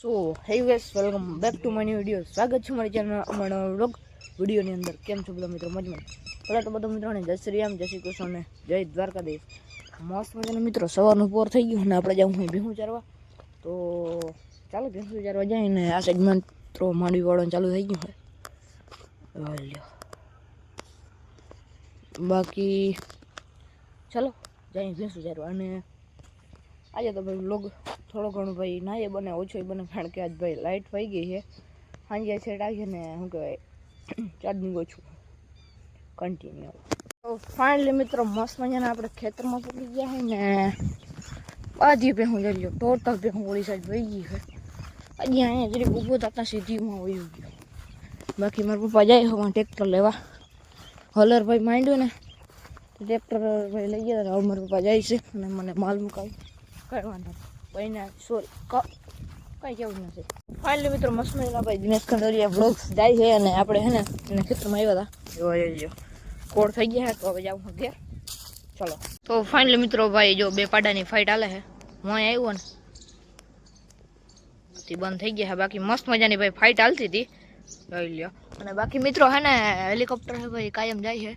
so hey guys welcome back to my video સ્વાગત છે મારી ચેનલ અમારા વ્લોગ વિડીયોની અંદર કેમ છો બધા મિત્રો મજમાં પહેલાં તો બધા મિત્રોને જય શ્રી રામ જય શ્રી કૃષ્ણ અને જય દ્વારકાધીશ મસ્ત મજાના મિત્રો સવારનું પોર થઈ ગયું અને આપણે જવું હોય ભીહું ચારવા તો ચાલો ભીહું ચારવા જાય ને આ સાઈડમાં મિત્રો માંડવી વાળવાનું ચાલુ થઈ ગયું હોય લ્યો બાકી ચાલો જાય ભીંસું ચારવા અને આજે તો ભાઈ વ્લોગ થોડો ઘણો ભાઈ ના, એ બને ઓછો, એ બને કારણ કે આજ ભાઈ લાઇટ વહી ગઈ છે. સાંજે છે આવી ને શું કહેવાય ચાર્જિંગ ઓછું. કન્ટિન્યુ તો ફાઇનલી મિત્રો, મસ્ત મજાના આપણે ખેતરમાં પડી ગયા છે ને. બાજી ભેહું જઈ લો પે હું ઓળી સાઈડ વહી ગઈ છે. હજી અહીંયા જરીક ઊભો થતા સીધીમાં વહી ગયો. બાકી મારા પપ્પા જાય હવે ટ્રેક્ટર લેવા. હલર ભાઈ માંડ્યું ને ટ્રેક્ટર ભાઈ લઈ ગયા હવે મારા પપ્પા જાય છે અને મને માલ મુકાવી. કઈ વાંધો ભાઈને સોરી કઈ કેવું નથી ફાઇનલી મિત્રો મસ્ત મજાના ભાઈ દિનેશ ખંડરિયા વ્લોગ્સ જાય છે અને આપણે હે ને એને ખેતરમાં આવ્યા હતા જોવા જઈએ કોડ થઈ ગયા છે તો હવે જાઉં ઘેર ચલો તો ફાઇનલી મિત્રો ભાઈ જો બે પાડાની ફાઇટ હાલે છે હું અહીં આવ્યો ને તે બંધ થઈ ગયા છે બાકી મસ્ત મજાની ભાઈ ફાઇટ હાલતી હતી જોઈ લ્યો અને બાકી મિત્રો હે ને હેલિકોપ્ટર છે ભાઈ કાયમ જાય છે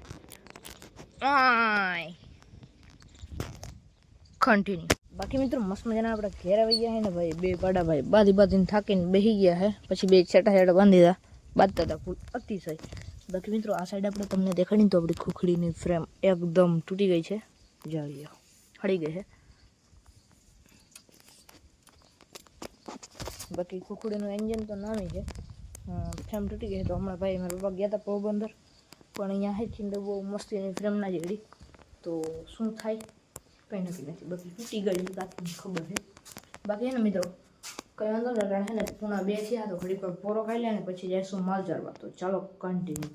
આય કન્ટિન્યુ બાકી મિત્રો મસ્ત મજાના આપણે ઘેર આવી ગયા છે ને ભાઈ બે પાડા ભાઈ બાંધી બાંધીને થાકીને બેસી ગયા છે પછી બે છેટા છેટા બાંધી દીધા બાંધતા હતા ફૂલ અતિશય બાકી મિત્રો આ સાઈડ આપણે તમને દેખાડી તો આપણી ખુખડીની ફ્રેમ એકદમ તૂટી ગઈ છે જાળીઓ હળી ગઈ છે બાકી ખુખડીનું એન્જિન તો નાની છે ફ્રેમ તૂટી ગઈ છે તો હમણાં ભાઈ મારા પપ્પા ગયા હતા પોરબંદર પણ અહીંયા હેઠી તો બહુ મસ્તીની ફ્રેમ ના જેડી તો શું થાય કંઈ નક્કી નથી બાકી તૂટી ગઈ કાકી ખબર છે બાકી છે મિત્રો, કંઈ વાંધો નહીં કારણ છે ને પૂણા બે થયા તો ઘડી પર ખાઈ લે ને પછી જઈશું માલ ચરવા તો ચાલો કન્ટિન્યુ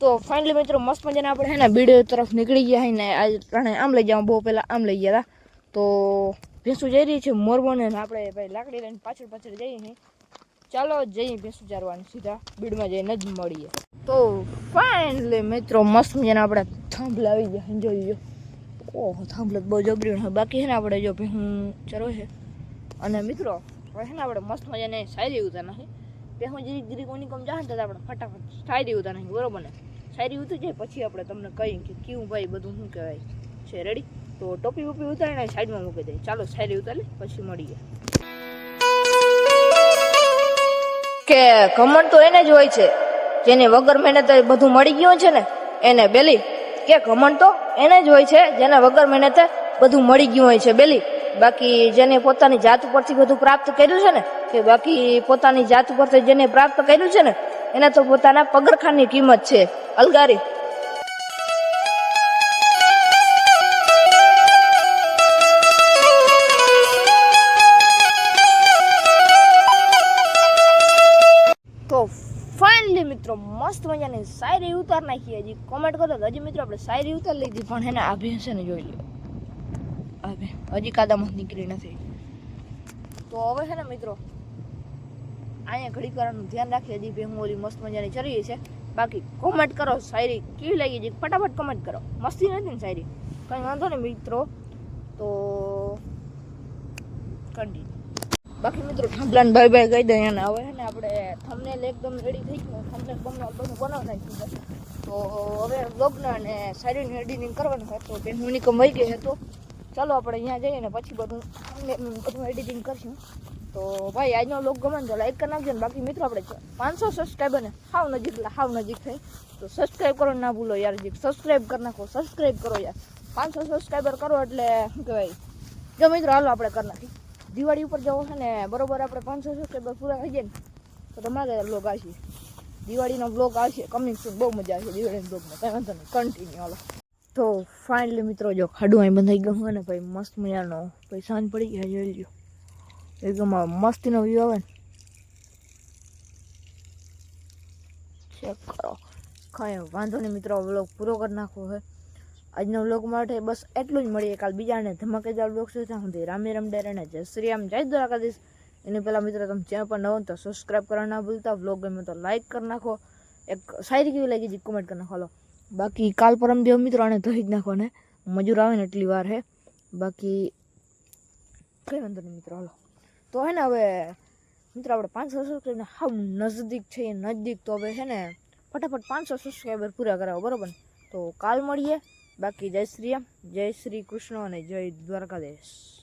તો ફાઇનલી મિત્રો, મસ્ત મજાના આપણે છે ને બીડ તરફ નીકળી ગયા હે ને, આજ રાણે આમ લઈ જવા બહુ પહેલાં આમ લઈ ગયા હતા તો ભેંસું જઈ રહી છે મોરબોને ને આપણે ભાઈ લાકડી લઈને પાછળ પાછળ જઈએ ને ચાલો, જઈએ ભેંસું ચારવાની સીધા બીડમાં જઈને જ મળીએ. તો ફાઇનલી મિત્રો, મસ્ત મજાના આપણે થાંભલા લાવી ગયા જોઈ લો ઓહો, થાંભલો બહુ જબરી હોય બાકી છે ને આપણે જો હું ચરો છે અને મિત્રો, હવે છે આપણે મસ્ત મજાને શાયરી ઉતા નથી પહેલું જીરીક જીરીક ઓની કમ તો આપણે ફટાફટ શાયરી ઉતા નહીં બરોબર ને? શાયરી ઉતરી જાય, પછી આપણે તમને કહીએ કે કેવું ભાઈ બધું શું કહેવાય? છે રેડી તો ટોપી વોપી ઉતારીને સાઈડમાં મૂકી દઈએ. ચાલો શાયરી ઉતારી પછી મળીએ. કે ઘમંડ તો એને જ હોય છે. જેને વગર મહેનત બધું મળી ગયું છે ને, એને બેલી કે ઘમંડ તો એને જ હોય છે, જેને વગર મહેનતે બધું મળી ગયું હોય છે. બેલી, બાકી જેને પોતાની જાત ઉપરથી બધું પ્રાપ્ત કર્યું છે ને, કે બાકી પોતાની જાત ઉપરથી જેને પ્રાપ્ત કર્યું છે ને, એને તો પોતાના પગરખાની કિંમત છે. અલગારી મિત્રો, મસ્ત મજાની શાયરી ઉતાર નાખી. હજી કોમેન્ટ કરો તો હજી મિત્રો આપણે શાયરી ઉતાર લીધી, પણ એને આભે હશે ને જોઈ લો આભે હજી કાદામાં નીકળી નથી. તો હવે છે ને મિત્રો, અહીંયા ઘડી કરવાનું ધ્યાન રાખી હજી ભેં ઓલી મસ્ત મજાની ચરી છે. બાકી કોમેન્ટ કરો, શાયરી કેવી લાગી છે ફટાફટ કોમેન્ટ કરો. મસ્તી નથી ને શાયરી? કંઈ વાંધો નહીં મિત્રો. તો કન્ટિન્યુ બાકી મિત્રો થાંભલાને બાય બાય કહી દઈએ અને હવે ને આપણે થંબનેલ એકદમ રેડી થઈ ગયું. થંબનેલ બમને બધું બનાવ નાખ્યું છે. તો હવે વ્લોગના અને સાઈડની એડિટિંગ કરવાનું છે. તો તે હું કમાઈ ગઈ છે તો ચાલો આપણે અહીંયા જઈએ ને પછી બધું બધું એડિટિંગ કરશું. તો ભાઈ, આજનો લોક ગમે તો લાઈક કરી નાખજો ને. બાકી મિત્રો આપણે પાંચસો સબસ્ક્રાઈબર ને હાવ નજીક હાવ નજીક થઈ. તો સબસ્ક્રાઈબ કરો ના ભૂલો યાર જીક સબસ્ક્રાઈબ કરી નાખો સબસ્ક્રાઈબ કરો યાર. પાંચસો સબસ્ક્રાઈબર કરો એટલે શું કહેવાય? જો મિત્રો, હાલો આપણે કરી નાખી દિવાળી ઉપર જવો છે ને, બરોબર આપણે પાંચસો સબસ્ક્રાઈબર પૂરા થઈ જાય ને, તો તમારે બ્લોગ આવશે. દિવાળીનો બ્લોગ આવશે કમિંગ સૂન બહુ મજા આવશે દિવાળીના બ્લોગમાં કંઈ વાંધો નહીં કન્ટિન્યુ હાલો. તો ફાઇનલી મિત્રો જો ખાડું અહીં બંધાઈ ગયું હોય ને, ભાઈ મસ્ત મજાનો, ભાઈ સાંજ પડી ગયા જોઈ લ્યો એકદમ મસ્તીનો વ્યૂ આવે ને. ચેક કરો. કાંઈ વાંધો નહીં મિત્રો બ્લોગ પૂરો કરી નાખવો છે આજના વ્લોગ માટે બસ એટલું જ મળીએ કાલ બીજાને ધમાકેદાર વ્લોગ સુધી ત્યાં સુધી રામે રામ ડેર અને જય શ્રી રામ જય દ્વારકાધીશ એની પહેલાં મિત્રો તમે ચેનલ પર નવો તો સબસ્ક્રાઈબ કરવા ના ભૂલતા વ્લોગ ગમે તો લાઈક કરી નાખો એક શાયરી કેવી લાગી છે કોમેન્ટ કરી નાખો હાલો બાકી કાલ પરમ દેવ મિત્રો આને ધોઈ જ નાખો ને મજૂર આવે ને એટલી વાર હે બાકી કંઈ વાંધો નહીં મિત્રો હાલો તો હે ને હવે મિત્રો આપણે પાંચસો સબસ્ક્રાઈબને હાવ નજદીક છે એ નજદીક તો હવે છે ને ફટાફટ પાંચસો સબસ્ક્રાઈબર પૂરા કરાવો બરોબર ને? તો કાલ મળીએ બાકી જય શ્રી રામ જય શ્રી કૃષ્ણ અને જય દ્વારકાધીશ